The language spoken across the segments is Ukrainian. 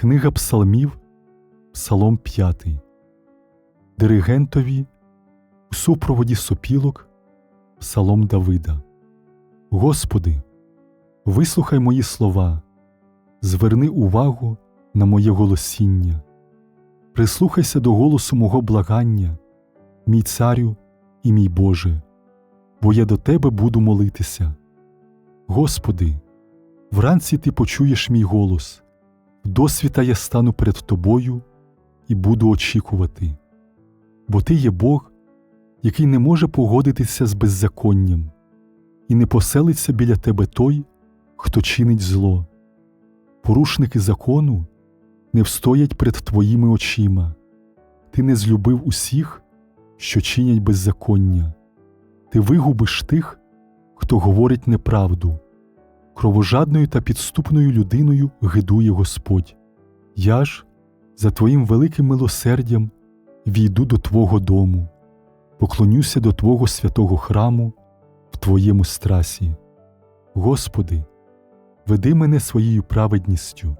Книга Псалмів, Псалом 5. Диригентові у супроводі сопілок Псалом Давида. Господи, вислухай мої слова, зверни увагу на моє голосіння, прислухайся до голосу мого благання, мій царю і мій Боже, бо я до Тебе буду молитися. Господи, вранці Ти почуєш мій голос, досвіта я стану перед Тобою і буду очікувати, бо Ти є Бог, який не може погодитися з беззаконням, і не поселиться біля Тебе той, хто чинить зло. Порушники закону не встоять перед Твоїми очима, Ти не злюбив усіх, що чинять беззаконня, Ти вигубиш тих, хто говорить неправду. Кровожадною та підступною людиною гидує Господь. Я ж, за Твоїм великим милосердям, війду до Твого дому, поклонюся до Твого святого храму в Твоєму страсі. Господи, веди мене своєю праведністю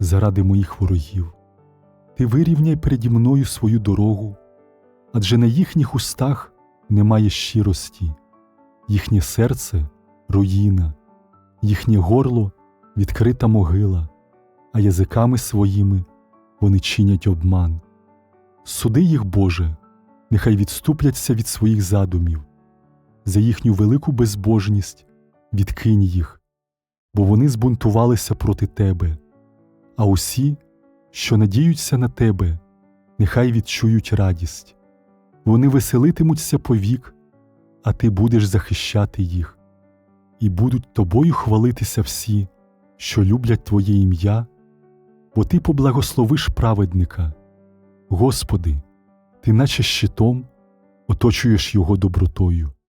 заради моїх ворогів. Ти вирівняй переді мною свою дорогу, адже на їхніх устах немає щирості, їхнє серце руїна їхнє горло відкрита могила, а язиками своїми вони чинять обман. Суди їх, Боже, нехай відступляться від своїх задумів, за їхню велику безбожність відкинь їх, бо вони збунтувалися проти Тебе, а усі, що надіються на Тебе, нехай відчують радість. Вони веселитимуться повік, а Ти будеш захищати їх і будуть тобою хвалитися всі, що люблять Твоє ім'я, бо Ти поблагословиш праведника. Господи, Ти, наче щитом, оточуєш його добротою.